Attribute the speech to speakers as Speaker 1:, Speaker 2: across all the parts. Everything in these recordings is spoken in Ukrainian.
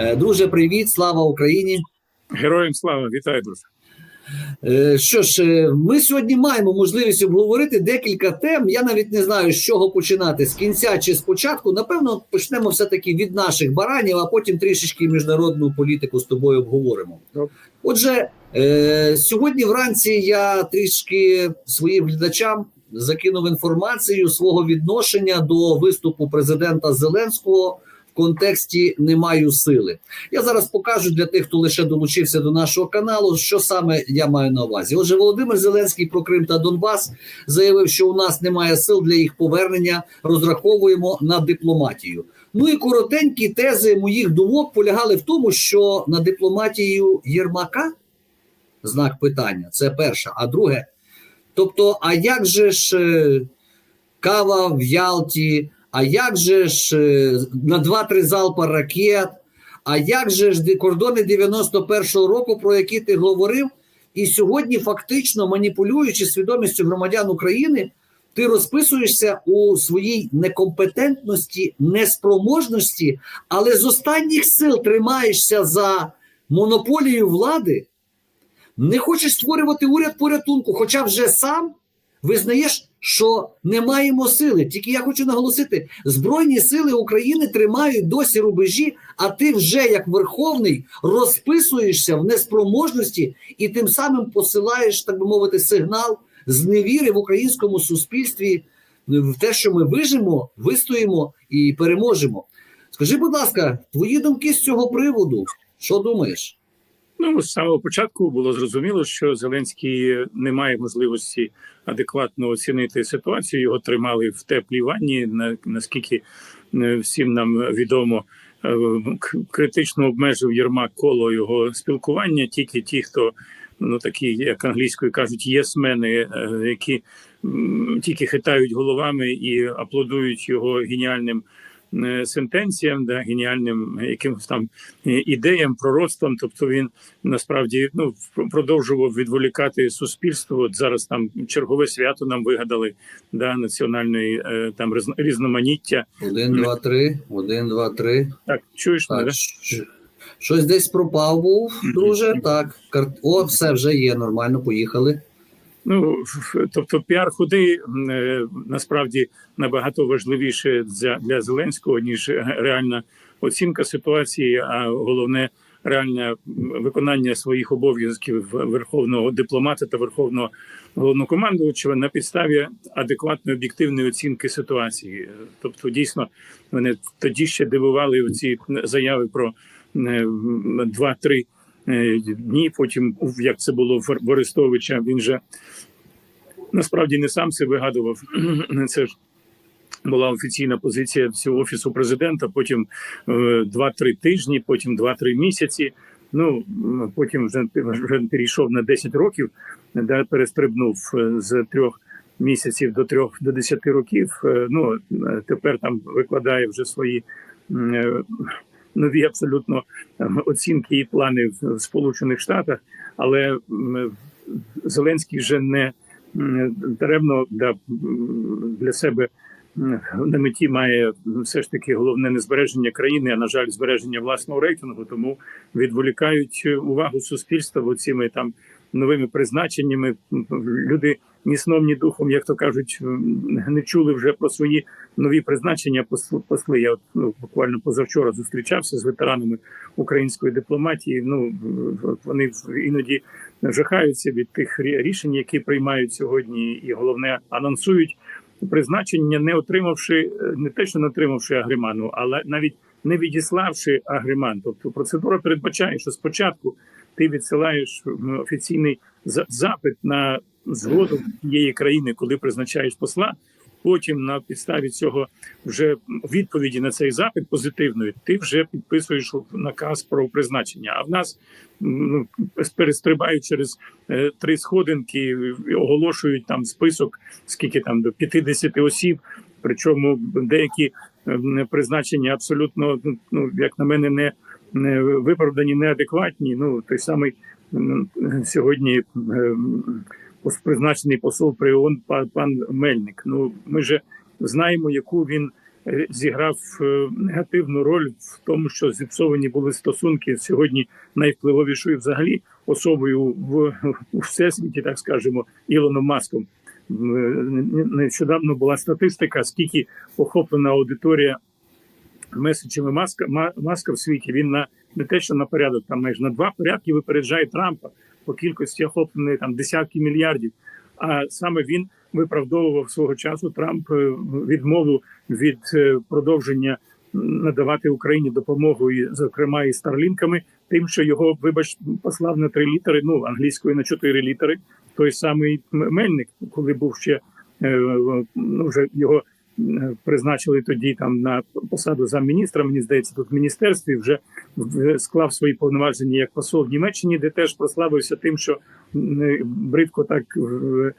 Speaker 1: Е, Друже, привіт, слава Україні.
Speaker 2: Героям слава, вітаю, друзі.
Speaker 1: Е, Що ж, е, ми сьогодні маємо можливість обговорити декілька тем. Я навіть не знаю, з чого починати з кінця чи з початку. Напевно, почнемо все-таки від наших баранів, а потім трішечки міжнародну політику з тобою обговоримо. Отже, сьогодні вранці я трішки своїм глядачам закинув інформацію свого відношення до виступу президента Зеленського. Контексті не маю сили. Я зараз покажу для тих, хто лише долучився до нашого каналу, що саме я маю на увазі. Отже, Володимир Зеленський про Крим та Донбас заявив, що у нас немає сил для їх повернення. Розраховуємо на дипломатію. Ну і коротенькі тези моїх думок полягали в тому, що на дипломатію Єрмака знак питання. Це перше. А друге, тобто, а як же ж е, кава в Ялті? А як же ж е, на 2-3 залпа ракет? А як же ж кордони 91-го року, про які ти говорив? І сьогодні, фактично маніпулюючи свідомістю громадян України, ти розписуєшся у своїй некомпетентності, неспроможності, але з останніх сил тримаєшся за монополію влади, не хочеш створювати уряд порятунку, хоча вже сам визнаєш, що не маємо сили. Тільки я хочу наголосити: Збройні сили України тримають досі рубежі, а ти вже як верховний розписуєшся в неспроможності і тим самим посилаєш, так би мовити, сигнал зневіри в українському суспільстві в те, що ми вижимо, вистоїмо і переможемо. Скажи, будь ласка, твої думки з цього приводу? Що думаєш?
Speaker 2: Ну з самого початку було зрозуміло, що Зеленський не має можливості адекватно оцінити ситуацію. Його тримали в теплій ванні. на- Наскільки е, всім нам відомо, е, критично обмежив Єрмак коло його спілкування. Тільки ті, хто ну такі, як англійською кажуть, єсмени, які тільки хитають головами і аплодують його геніальним сентенціям, да, геніальним якимось там е, ідеям, пророцтвам. Тобто він насправді ну продовжував відволікати суспільство. От зараз там чергове свято нам вигадали да, національної е, там різно- різноманіття.
Speaker 1: Один, два, три, один, два, три.
Speaker 2: Так, чуєш мене? Да?
Speaker 1: щось десь пропав був, друже. Так, о, все вже є, нормально, поїхали.
Speaker 2: Ну тобто, піар худи е, насправді набагато важливіше для, для Зеленського ніж реальна оцінка ситуації, а головне реальне виконання своїх обов'язків верховного дипломата та верховного головнокомандувача на підставі адекватної об'єктивної оцінки ситуації. Тобто, дійсно, мене тоді ще дивували ці заяви про е, м, два-три е, дні. Потім, як це було в Арестовича, він же насправді не сам це вигадував. Це ж була офіційна позиція всього офісу президента. Потім е, 2-3 тижні, потім 2-3 місяці. Ну потім вже, вже перейшов на 10 років, де перестрибнув е, з трьох місяців до трьох до 10 років. Е, Ну е, тепер там викладає вже свої. Нові абсолютно е, оцінки і плани в Сполучених Штатах, але Зеленський вже не даремно для, для себе на меті має все ж таки головне не збереження країни, а на жаль, збереження власного рейтингу. Тому відволікають увагу суспільства цими там новими призначеннями. Люди ні сном, ні духом, як то кажуть, не чули вже про свої нові призначення. посл- Посли я от, ну, буквально позавчора зустрічався з ветеранами української дипломатії. Ну вони іноді жахаються від тих рішень, які приймають сьогодні, і головне анонсують призначення, не отримавши е, не те, що не отримавши агриману, але навіть не відіславши агриман. Тобто процедура передбачає, що спочатку ти відсилаєш офіційний запит на згоду тієї країни, коли призначаєш посла. Потім на підставі цього вже відповіді на цей запит позитивної, ти вже підписуєш наказ про призначення. А в нас ну, перестрибають через е, три сходинки, оголошують там список, скільки там до 50 осіб. Причому деякі е, призначення абсолютно ну як на мене, не, не виправдані, неадекватні. Ну той самий м, сьогодні. е, призначений посол при ООН пан, Мельник. Ну ми же знаємо, яку він е, зіграв е, негативну роль в тому, що зіпсовані були стосунки сьогодні найвпливовішою взагалі особою в у всесвіті, так скажемо, Ілоном Маском. Е, Нещодавно була статистика, скільки охоплена аудиторія меседжами маска маска в світі. Він на не те, що на порядок, там майже на два порядки випереджає Трампа по кількості охопленої там десятки мільярдів. А саме він виправдовував свого часу Трамп е, відмову від е, продовження надавати Україні допомогу, і, зокрема і старлінками, тим, що його, вибач, послав на три літери, ну англійською на чотири літери. Той самий Мельник, коли був ще е, ну, вже його призначили тоді там на посаду замміністра. Мені здається, тут в міністерстві вже склав свої повноваження як посол в Німеччині, де теж прославився тим, що е, бридко так е, е,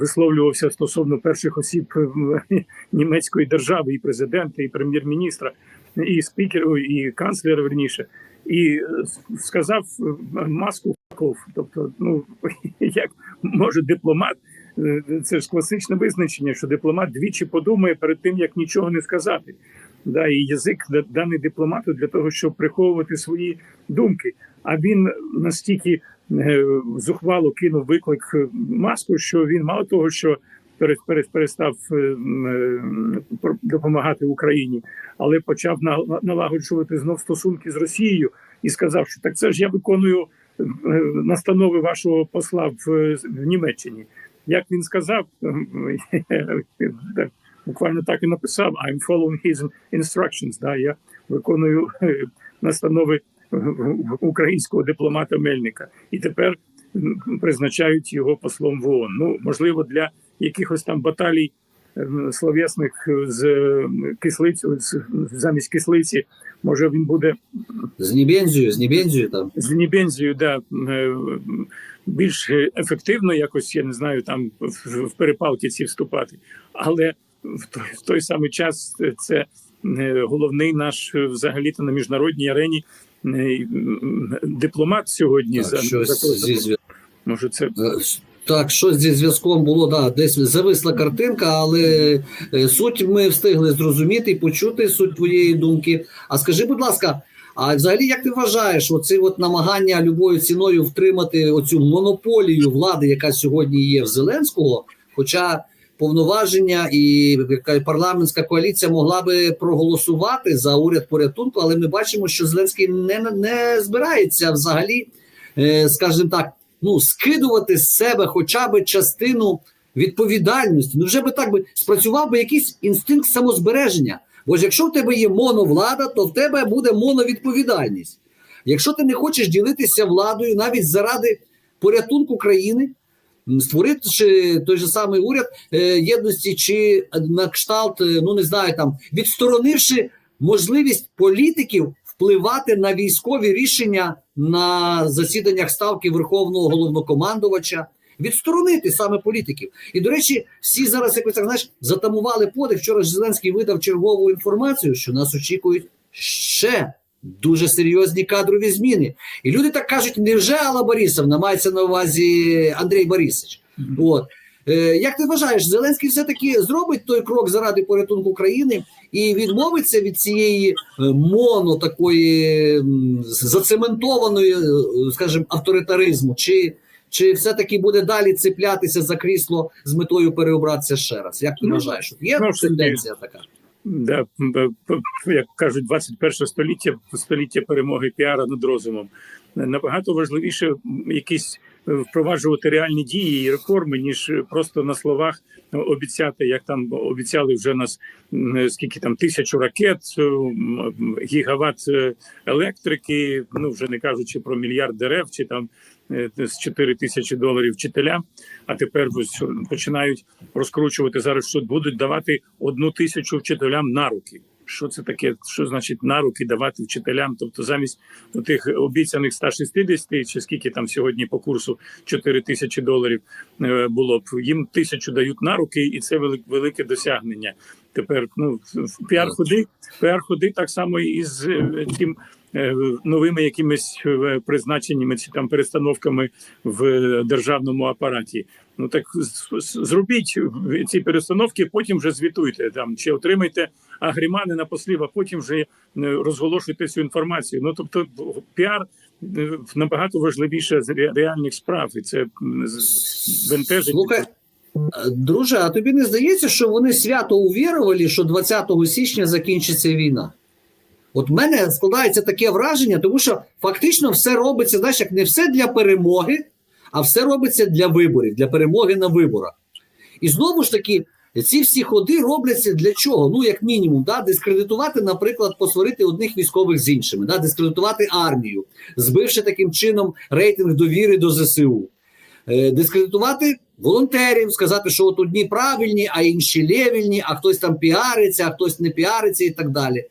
Speaker 2: висловлювався стосовно перших осіб німецької держави, і президента, і прем'єр-міністра, і спікеру, і канцлера верніше. І сказав маску «факов». Тобто, ну як може дипломат, це ж класичне визначення, що дипломат двічі подумає перед тим, як нічого не сказати. Да, і язик да- даний дипломату для того, щоб приховувати свої думки. А він настільки е, зухвало кинув виклик е, маску, що він мало того, що пере- пере- перестав е, е, допомагати Україні, але почав на- налагоджувати знов стосунки з Росією і сказав, що так це ж я виконую е, настанови вашого посла е, в Німеччині. Як він сказав, буквально так і написав: I'm following his instructions. Да, я виконую е, настанови е, українського дипломата Мельника, і тепер призначають його послом в ООН. Ну можливо, для якихось там баталій е, словесних з кислицю з- замість кислиці. Може він буде
Speaker 1: З Нібензією, з Нібензією там.
Speaker 2: з Нібензією, да, більш ефективно, якось я не знаю, там в, перепалки ці вступати. Але в той, в той самий час це е, головний наш е, взагалі-то на міжнародній арені е, дипломат сьогодні.
Speaker 1: Так,
Speaker 2: за,
Speaker 1: щось
Speaker 2: за,
Speaker 1: зі
Speaker 2: може, це
Speaker 1: Е, Так, щось зі зв'язком було, да, десь зависла картинка, але суть ми встигли зрозуміти і почути суть твоєї думки. А скажи, будь ласка, а взагалі як ти вважаєш, оце от намагання любою ціною втримати оцю монополію влади, яка сьогодні є в Зеленського, хоча повноваження і парламентська коаліція могла би проголосувати за уряд порятунку, але ми бачимо, що Зеленський не, не збирається взагалі, е, скажімо так, ну, скидувати з себе хоча б частину відповідальності. Ну, вже би так би спрацював би якийсь інстинкт самозбереження. Бо ж якщо в тебе є моновлада, то в тебе буде моновідповідальність. Якщо ти не хочеш ділитися владою навіть заради порятунку країни, м, створивши той же самий уряд е, єдності чи на кшталт, е, ну не знаю, там відсторонивши можливість політиків впливати на військові рішення на засіданнях ставки Верховного головнокомандувача, відсторонити саме політиків. І до речі, всі зараз якось так знаєш затамували подих. Вчора ж Зеленський видав чергову інформацію, що нас очікують ще дуже серйозні кадрові зміни. І люди так кажуть: невже Алла Борисовна мається на увазі Андрій Борисович? От. Е, як ти вважаєш, Зеленський все-таки зробить той крок заради порятунку країни і відмовиться від цієї е, моно такої зацементованої, е, скажімо, авторитаризму, чи, чи все-таки буде далі цеплятися за крісло з метою переобратися ще раз? Як ти
Speaker 2: Ну,
Speaker 1: вважаєш? Є
Speaker 2: ну,
Speaker 1: тенденція така?
Speaker 2: Да, як кажуть, 21 століття століття перемоги піара над розумом. Набагато важливіше якісь е, впроваджувати реальні дії і реформи, ніж просто на словах обіцяти, як там обіцяли вже нас скільки там тисячу ракет, е, гігават е, електрики. Ну вже не кажучи про мільярд дерев чи там з 4 тисячі доларів вчителям. А тепер починають розкручувати зараз, що будуть давати одну тисячу вчителям на руки. Що це таке? Що значить на руки давати вчителям? Тобто замість тих обіцяних 160, чи скільки там сьогодні по курсу 4 тисячі доларів е, було б їм тисячу дають на руки, і це велик- велике досягнення. Тепер ну піар ходи, піар ходи так само і з е, тим е, новими якимись е, призначеннями чи там перестановками в е, державному апараті. Ну так зробіть ці перестановки, потім вже звітуйте там чи отримайте агрімани на послів, а потім вже е, розголошуйте цю інформацію. Ну тобто піар е, набагато важливіше з реальних справ, і це м, з- бентежить.
Speaker 1: Слухай, е, друже, а тобі не здається, що вони свято увірували, що 20 січня закінчиться війна? От в мене складається таке враження, тому що фактично все робиться, знаєш, як не все для перемоги, а все робиться для виборів, для перемоги на виборах. І знову ж таки, ці всі ходи робляться для чого? Ну, як мінімум, да, дискредитувати, наприклад, посварити одних військових з іншими, да, дискредитувати армію, збивши таким чином рейтинг довіри до ЗСУ. Е, дискредитувати волонтерів, сказати, що от одні правильні, а інші левільні, а хтось там піариться, а хтось не піариться і так далі.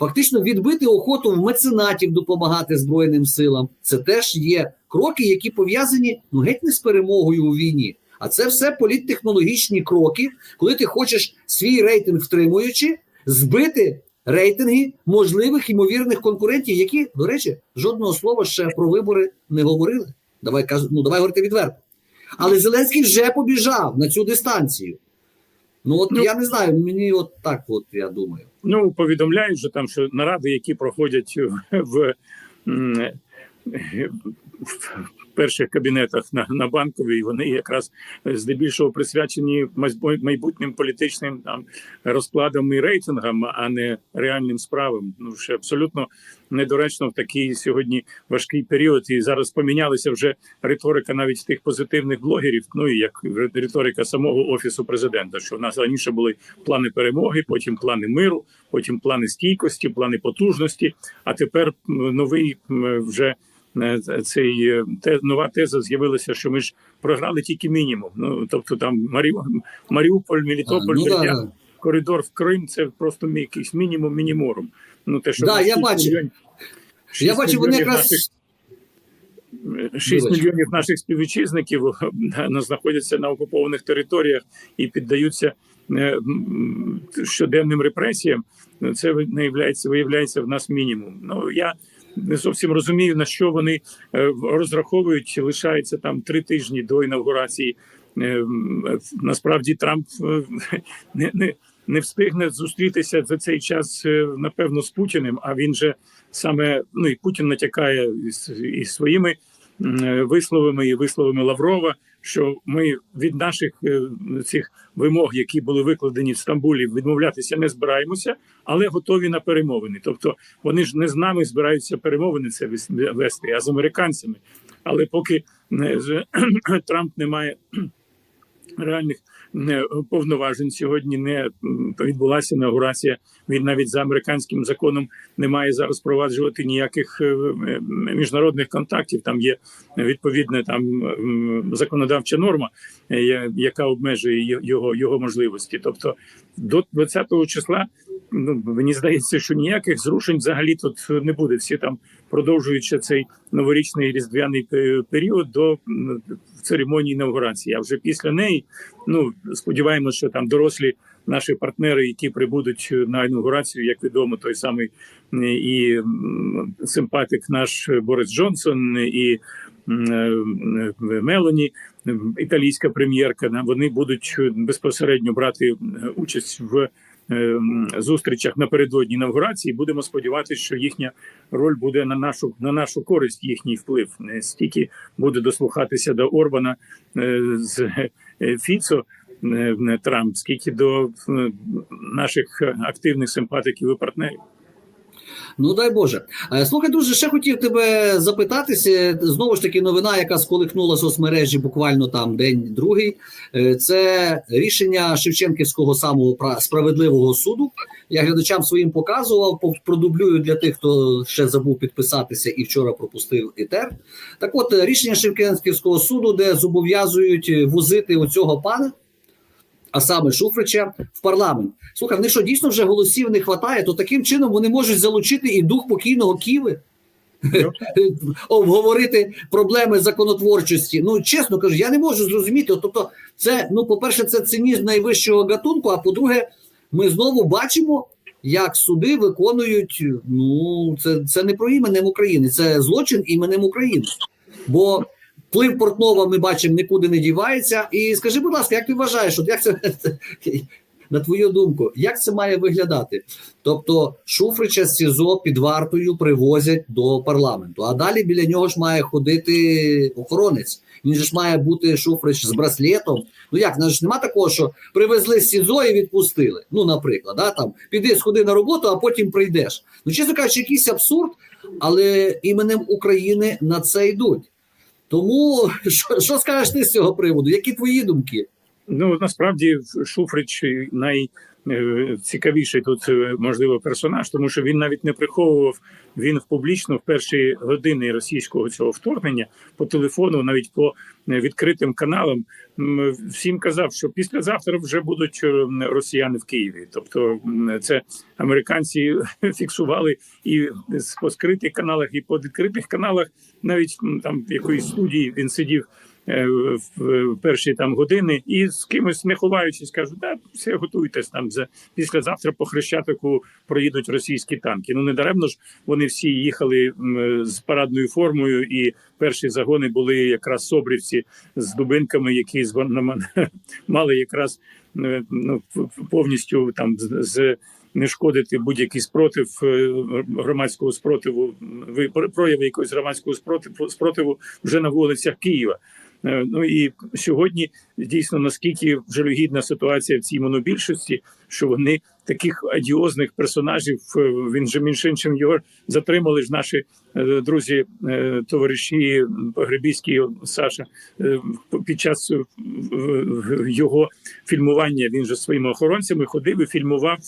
Speaker 1: Фактично відбити охоту в меценатів допомагати Збройним силам. Це теж є кроки, які пов'язані ну геть не з перемогою у війні. А це все політтехнологічні кроки, коли ти хочеш свій рейтинг втримуючи, збити рейтинги можливих ймовірних конкурентів, які, до речі, жодного слова ще про вибори не говорили. Давай ну давай говорити відверто. Але Зеленський вже побіжав на цю дистанцію. Ну от
Speaker 2: Ну,
Speaker 1: я не знаю, мені от так, от я думаю.
Speaker 2: Ну повідомляють же там, що наради, які проходять в, м, в перших кабінетах на, на банковій, вони якраз здебільшого присвячені майбутнім політичним там розкладам і рейтингам, а не реальним справам. Ну ще абсолютно недоречно в такий сьогодні важкий період. І зараз помінялася вже риторика навіть тих позитивних блогерів. Ну і як риторика самого офісу президента, що в нас раніше були плани перемоги, потім плани миру, потім плани стійкості, плани потужності. А тепер новий вже е, цей е, те нова теза з'явилася, що ми ж програли тільки мінімум. Ну тобто там Марі... Маріуполь, Мелітополь,
Speaker 1: ну, да, да.
Speaker 2: коридор в Крим. Це просто якийсь мінімум мініморум. Ну те, що
Speaker 1: Да, я бачив. Я
Speaker 2: шість
Speaker 1: вони якраз
Speaker 2: наших 6
Speaker 1: Вибач.
Speaker 2: мільйонів наших співвітчизників е, знаходяться на окупованих територіях і піддаються е, щоденним репресіям. Це виявляється, виявляється в нас мінімум. Ну я не зовсім розумію на що вони е, розраховують. Лишається там три тижні до інавгурації. Е, Насправді Трамп е, не, не, не встигне зустрітися за цей час, е, напевно, з Путіним. А він же саме ну і Путін натякає із своїми е, висловами і висловами Лаврова, що ми від наших е, цих вимог, які були викладені в Стамбулі, відмовлятися не збираємося, але готові на перемовини. Тобто вони ж не з нами збираються перемовини це вес- вести, а з американцями. Але поки не, Трамп не має реальних повноважень сьогодні не відбулася інаугурація. Він навіть за американським законом не має зараз впроваджувати ніяких е, е, міжнародних контактів. Там є відповідна там законодавча норма, е, яка обмежує його, його можливості. Тобто до 20-го числа ну мені здається, що ніяких зрушень взагалі тут не буде. Всі там продовжуючи цей новорічний різдвяний період до церемонії інаугурації. А вже після неї, ну сподіваємося, що там дорослі наші партнери, які прибудуть на інаугурацію, як відомо, той самий і симпатик наш Борис Джонсон і Мелані, італійська прем'єрка. Вони будуть безпосередньо брати е, участь в е, зустрічах напередодні інаугурації. Будемо сподіватися, що їхня роль буде на нашу на нашу користь, їхній вплив не стільки буде дослухатися до Орбана е, з е, Фіцо. е, Трамп, скільки до е, наших активних симпатиків і партнерів.
Speaker 1: Ну дай Боже. Е, Слухай, дуже ще хотів тебе запитатися. Знову ж таки, новина, яка сколихнула соцмережі буквально там день другий. Е, Це рішення Шевченківського самого справедливого суду. Я глядачам своїм показував, продублюю для тих, хто ще забув підписатися і вчора пропустив ітер. Так от е, рішення Шевченківського суду, де зобов'язують е, возити оцього пана. А саме Шуфрича в парламент. Слухай, в них що дійсно вже голосів не вистачає, то таким чином вони можуть залучити і дух покійного Ківи, обговорити проблеми законотворчості. Ну, чесно кажу, я не можу зрозуміти. Тобто, це, ну, по-перше, це цинізм найвищого гатунку, а по-друге, ми знову бачимо, як суди виконують. Ну, це, це не про іменем України, це злочин іменем України. Бо вплив Портнова ми бачимо нікуди не дівається. І скажи, будь ласка, як ти вважаєш, от як це на твою думку, як це має виглядати? Тобто Шуфрича з СІЗО під вартою привозять до парламенту, а далі біля нього ж має ходити охоронець. Він же ж має бути Шуфрич з браслетом. Ну як, нас ж нема такого, що привезли з СІЗО і відпустили. Ну, наприклад, да, там піди сходи на роботу, а потім прийдеш. Ну, чесно кажучи, якийсь абсурд, але іменем України на це йдуть. Тому що, що скажеш ти з цього приводу? Які твої думки?
Speaker 2: Ну насправді Шуфрич найцікавіший тут е, можливо персонаж, тому що він навіть не приховував. Він в публічно в перші години російського цього вторгнення по телефону, навіть по е, відкритим каналам, всім казав, що післязавтра вже будуть е, росіяни в Києві. Тобто це американці фіксували і по скритих каналах, і по відкритих каналах, навіть там в якоїсь студії він сидів е, в в перші там години і з кимось не ховаючись, кажуть, да, все готуйтесь там за післязавтра по хрещатику проїдуть російські танки. Ну не даремно ж вони всі їхали з парадною формою, і перші загони були якраз собрівці з дубинками, які мали якраз е, ну повністю там з. не шкодити будь-який спротив е, громадського спротиву, ви прояви якогось громадського спротиву спротиву вже на вулицях Києва. Е, Ну і сьогодні дійсно наскільки жалюгідна ситуація в цій монобільшості, що вони таких адіозних персонажів е, він же між іншим його затримали ж наші е, друзі, е, товариші Погребійський Саша під час його фільмування. Він же своїми охоронцями ходив і фільмував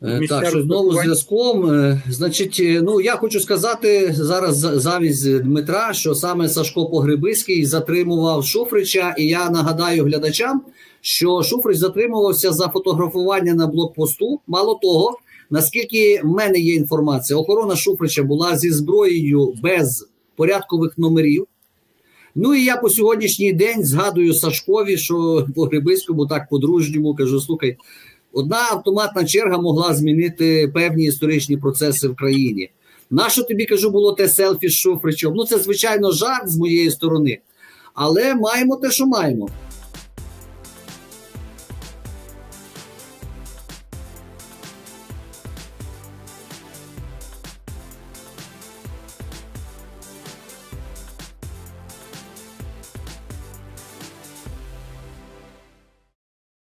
Speaker 2: місця
Speaker 1: Так, що знову зв'язком. Значить, ну я хочу сказати зараз за- замість Дмитра, що саме Сашко Погребиський затримував Шуфрича, і я нагадаю глядачам, що Шуфрич затримувався за фотографування на блокпосту. Мало того, наскільки в мене є інформація, охорона Шуфрича була зі зброєю без порядкових номерів. Ну і я по сьогоднішній день згадую Сашкові, що по Грибиському так по-дружньому кажу: слухай, одна автоматна черга могла змінити певні історичні процеси в країні. Нащо тобі кажу, було те селфі з Шуфричем? Ну це звичайно жарт з моєї сторони, але маємо те, що маємо.